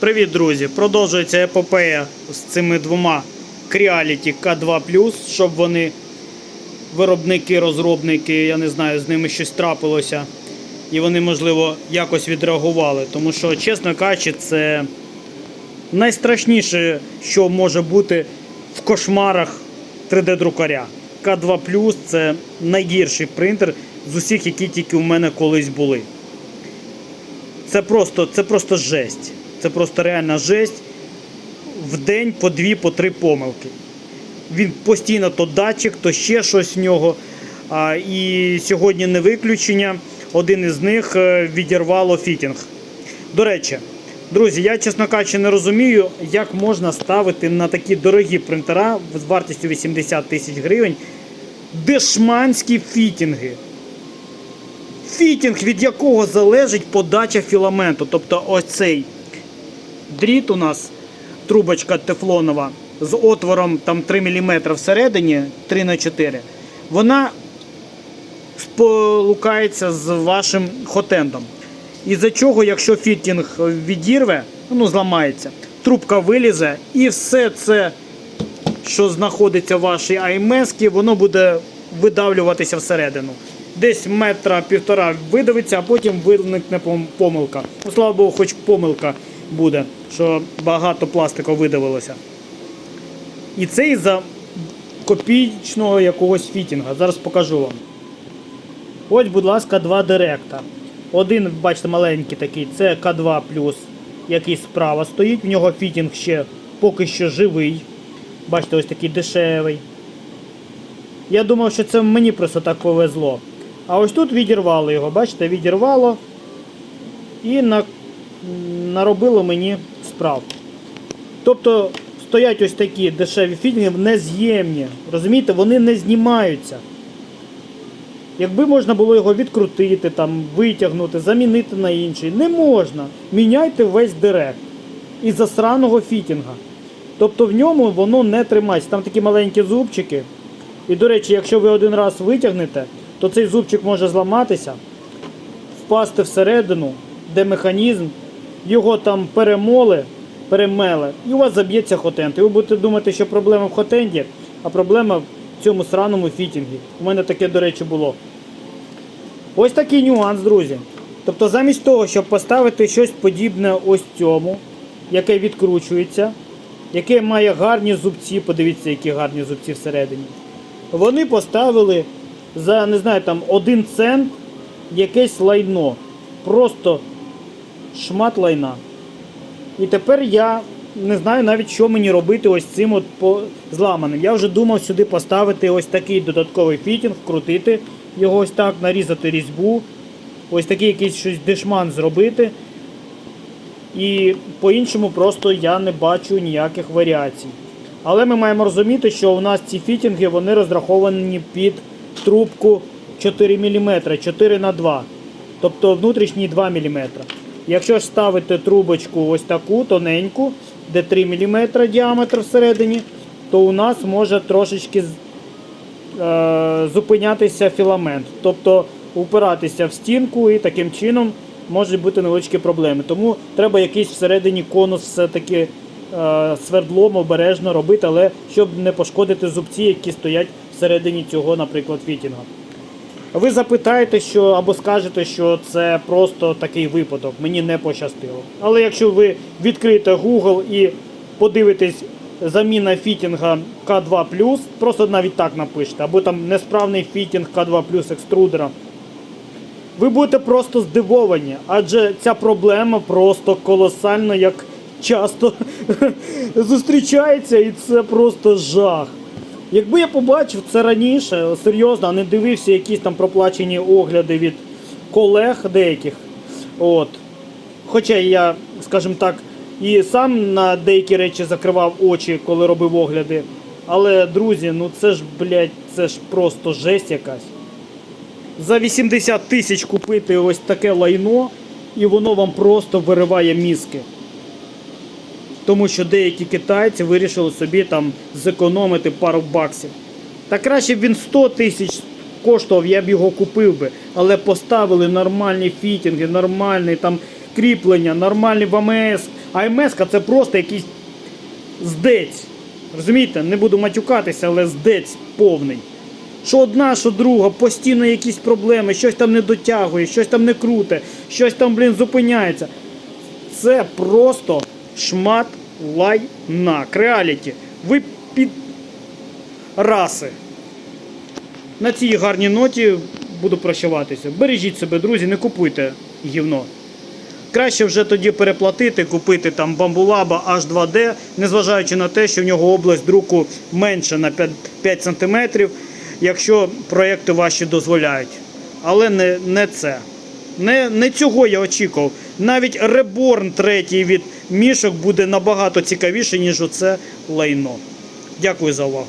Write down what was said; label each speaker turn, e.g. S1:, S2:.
S1: Привіт, друзі! Продовжується епопея з цими двома Creality K2 щоб вони, виробники, розробники, я не знаю, з ними щось трапилося. І вони, можливо, якось відреагували. Тому що, чесно кажучи, це найстрашніше, що може бути в кошмарах 3D-друкаря. К2 це найгірший принтер з усіх, які тільки у мене колись були. Це просто, це просто жесть. Це просто реальна жесть. В день по дві, по три помилки. Він постійно то датчик, то ще щось в нього. А, і сьогодні не виключення. Один із них е, відірвало фітінг. До речі, друзі, я, чесно кажучи, не розумію, як можна ставити на такі дорогі принтера з вартістю 80 тисяч гривень дешманські фітінги фітінг, від якого залежить подача філаменту. Тобто ось цей дріт у нас, трубочка тефлонова з отвором там 3 мм всередині, 3 на 4 вона сполукається з вашим хотендом. Із-за чого, якщо фітінг відірве, ну зламається, трубка вилізе і все це, що знаходиться в вашій аймески, воно буде видавлюватися всередину десь метра півтора видавиться, а потім виникне помилка. Ну, слава Богу, хоч помилка буде, що багато пластику видавилося. І це із-за копійчного якогось фітінга. Зараз покажу вам. Ось, будь ласка, два директа. Один, бачите, маленький такий, це К2, який справа стоїть. В нього фітінг ще поки що живий. Бачите, ось такий дешевий. Я думав, що це мені просто так повезло. А ось тут відірвало його, бачите, відірвало і на, наробило мені справ. Тобто стоять ось такі дешеві фітінги нез'ємні. Розумієте, вони не знімаються. Якби можна було його відкрутити, там, витягнути, замінити на інший, не можна. Міняйте весь директ із засраного фітінга. Тобто в ньому воно не тримається. Там такі маленькі зубчики. І, до речі, якщо ви один раз витягнете, то цей зубчик може зламатися, впасти всередину, де механізм, його там перемоли, перемели, і у вас заб'ється хотенд. І ви будете думати, що проблема в хотенді, а проблема в цьому сраному фітінгі. У мене таке, до речі, було. Ось такий нюанс, друзі. Тобто, замість того, щоб поставити щось подібне ось цьому, яке відкручується, яке має гарні зубці, подивіться, які гарні зубці всередині. Вони поставили за не знаю там один цент якесь лайно. Просто шмат лайна. І тепер я не знаю навіть, що мені робити ось цим от по зламаним. Я вже думав сюди поставити ось такий додатковий фітінг, вкрутити його ось так, нарізати різьбу, ось такий якийсь щось дешман зробити. І по-іншому просто я не бачу ніяких варіацій. Але ми маємо розуміти, що у нас ці фітінги вони розраховані під трубку 4 мм, 4 на 2 тобто внутрішній 2 мм. Якщо ж ставити трубочку ось таку тоненьку, де 3 мм діаметр всередині, то у нас може трошечки е, зупинятися філамент, тобто упиратися в стінку і таким чином можуть бути невеличкі проблеми. Тому треба якийсь всередині конус все-таки е, свердлом обережно робити, але щоб не пошкодити зубці, які стоять всередині цього, наприклад, фітінга. Ви запитаєте, що або скажете, що це просто такий випадок, мені не пощастило. Але якщо ви відкриєте Google і подивитесь заміна фітінга К2, просто навіть так напишете, або там несправний фітінг К2 екструдера, ви будете просто здивовані, адже ця проблема просто колосально як часто зустрічається, і це просто жах. Якби я побачив це раніше, серйозно, а не дивився якісь там проплачені огляди від колег деяких. От. Хоча я, скажімо так, і сам на деякі речі закривав очі, коли робив огляди. Але, друзі, ну це ж, блядь, це ж просто жесть якась. За 80 тисяч купити ось таке лайно, і воно вам просто вириває мізки. Тому що деякі китайці вирішили собі там зекономити пару баксів. Та краще б він 100 тисяч коштував, я б його купив би. Але поставили нормальні фітінги, нормальні там кріплення, нормальні ВМС, А МС це просто якийсь здець. Розумієте, не буду матюкатися, але здець повний. Що одна, що друга, постійно якісь проблеми, щось там не дотягує, щось там не круте, щось там, блін, зупиняється. Це просто шмат лайна. Креаліті. Ви під раси. На цій гарній ноті буду прощаватися. Бережіть себе, друзі, не купуйте гівно. Краще вже тоді переплатити, купити там бамбулаба H2D, незважаючи на те, що в нього область друку менша на 5, 5 см, якщо проекти ваші дозволяють. Але не, не це. Не, не цього я очікував. Навіть реборн третій від мішок буде набагато цікавіше, ніж оце лайно. Дякую за увагу.